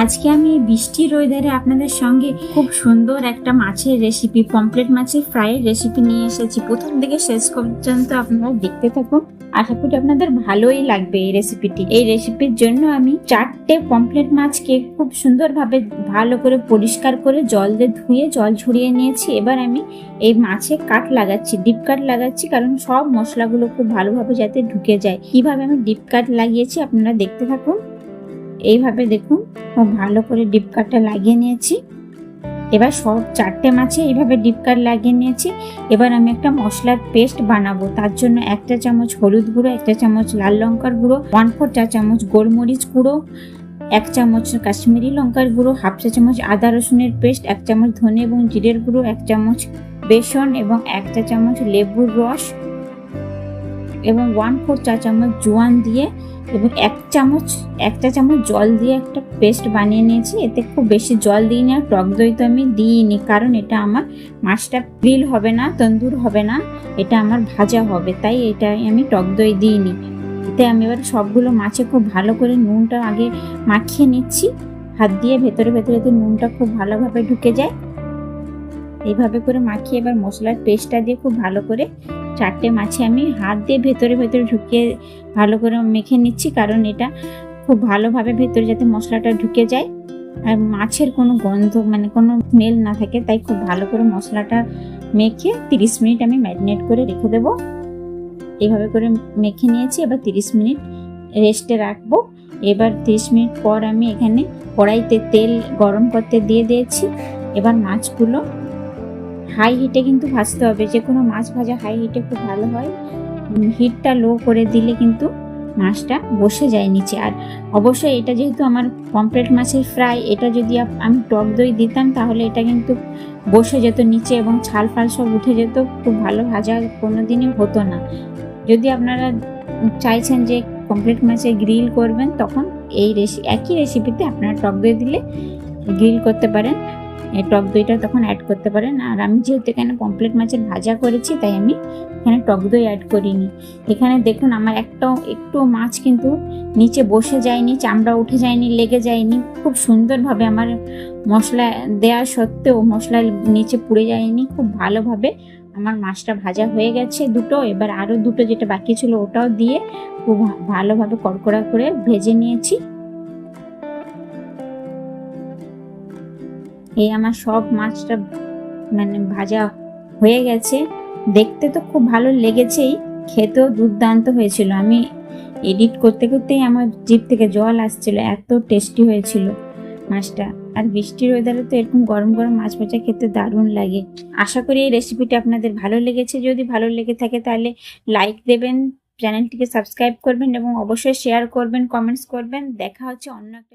আজকে আমি এই বৃষ্টির ওয়েদারে আপনাদের সঙ্গে খুব সুন্দর একটা মাছের রেসিপি পমপ্লেট মাছের ফ্রাইয়ের রেসিপি নিয়ে এসেছি। প্রথম থেকে শেষ পর্যন্ত আপনারা দেখতে থাকুন। আশা করি আপনাদের ভালোই লাগবে এই রেসিপিটি এই রেসিপির জন্য আমি চারটে পমপ্লেট মাছকে খুব সুন্দরভাবে ভালো করে পরিষ্কার করে জল দিয়ে ধুয়ে, জল ঝরিয়ে নিয়েছি। এবার আমি এই মাছে কাট লাগাচ্ছি ডিপ কাট লাগাচ্ছি, কারণ সব মশলাগুলো খুব ভালোভাবে যাতে ঢুকে যায়। কীভাবে আমি ডিপ কাট লাগিয়েছি আপনারা দেখতে থাকুন। এইভাবে দেখুন, খুব ভালো করে ডিপ কাটটা লাগিয়ে নিয়েছি। এবার সব চারটে মাছে এইভাবে ডিপ কাট লাগিয়ে নিয়েছি। এবার আমি একটা মশলার পেস্ট বানাবো। তার জন্য একটা চামচ হলুদ গুঁড়ো, একটা চামচ লাল লঙ্কার গুঁড়ো ওয়ান ফোর চা চামচ গোলমরিচ গুঁড়ো, এক চামচ কাশ্মীরি লঙ্কার গুঁড়ো হাফ চা চামচ আদা রসুনের পেস্ট এক চামচ ধনে এবং জিরের গুঁড়ো, এক চামচ বেসন এবং একটা চামচ লেবুর রস এবং ওয়ান ফোর চা চামচ জোয়ান দিয়ে এবং এক চামচ এক একটা চামচ জল দিয়ে একটা পেস্ট বানিয়ে নিয়েছি। এতে খুব বেশি জল দিইনি আর টক দই তো আমি দিইনি কারণ এটা আমার মাছটা গ্রিল হবে না, তন্দুর হবে না, এটা আমার ভাজা হবে, তাই এটা আমি টক দই দিইনি। এতে আমি এবার সবগুলো মাছে খুব ভালো করে নুনটা আগে মাখিয়ে নিচ্ছি। হাত দিয়ে ভেতরে ভেতরে নুনটা খুব ভালোভাবে ঢুকে যায়। এইভাবে করে মাখিয়ে এবার মশলার পেস্টটা দিয়ে খুব ভালো করে চারটে মাছে আমি হাত দিয়ে ভেতরে ভেতরে ঢুকিয়ে ভালো করে মেখে নিচ্ছি, কারণ এটা খুব ভালোভাবে ভেতরে যাতে মশলাটা ঢুকে যায়। আর মাছের কোনো গন্ধ মানে কোনো স্মেল না থাকে, তাই খুব ভালো করে মশলাটা মেখে তিরিশ মিনিট আমি ম্যারিনেট করে রেখে দেবো। এইভাবে করে মেখে নিয়েছি, এবার তিরিশ মিনিট রেস্টে রাখব। এবার তিরিশ মিনিট পর আমি এখানে কড়াইতে তেল গরম করতে দিয়ে দিয়েছি। এবার মাছগুলো হাই হিটে কিন্তু ভাজতে হবে। যে কোনো মাছ ভাজা হাই হিটে খুব ভালো হয়। হিটটা লো করে দিলে কিন্তু মাছটা বসে যায় নিচে। আর অবশ্যই এটা যেহেতু আমার পমপ্লেট মাছের ফ্রাই এটা যদি আমি টক দই দিতাম তাহলে এটা কিন্তু বসে যেত নিচে এবং ছাল ফাল সব উঠে যেত, খুব ভালো ভাজা কোনো দিনই হতো না। যদি আপনারা চাইছেন যে কমপ্লিট মাছে গ্রিল করবেন, তখন এই রেসি একই রেসিপিতে আপনারা টক দই দিলে গ্রিল করতে পারেন। টক দইটা তখন অ্যাড করতে পারেন। আর আমি যেহেতু এখানে পমপ্লেট মাছের ভাজা করেছি, তাই আমি এখানে টক দই অ্যাড করিনি। এখানে দেখুন আমার একটাও একটু মাছ কিন্তু নিচে বসে যায়নি, চামড়া উঠে যায়নি, লেগে যায়নি। খুব সুন্দরভাবে আমার মশলা দেওয়া সত্ত্বেও মশলা নিচে পুড়ে যায়নি, খুব ভালোভাবে আমার মাছটা ভাজা হয়ে গেছে দুটো। এবার আরও দুটো যেটা বাকি ছিল ওটাও দিয়ে খুব ভালোভাবে কড়কড়া করে ভেজে নিয়েছি। এই আমার সব মাছটা মানে ভাজা হয়ে গেছে। দেখতে তো খুব ভালো লেগেছেই, খেতেও দুর্দান্ত হয়েছিল। আমি এডিট করতে করতেই আমার জিপ থেকে জল আসছিল, এত টেস্টি হয়েছিল মাছটা। আর বৃষ্টির ওয়েদারে তো এরকম গরম গরম মাছ ভাজা খেতে দারুণ লাগে। আশা করি এই রেসিপিটা আপনাদের ভালো লেগেছে। যদি ভালো লেগে থাকে তাহলে লাইক দেবেন চ্যানেলটিকে সাবস্ক্রাইব করবেন এবং অবশ্যই শেয়ার করবেন কমেন্টস করবেন। দেখা হচ্ছে অন্য একটা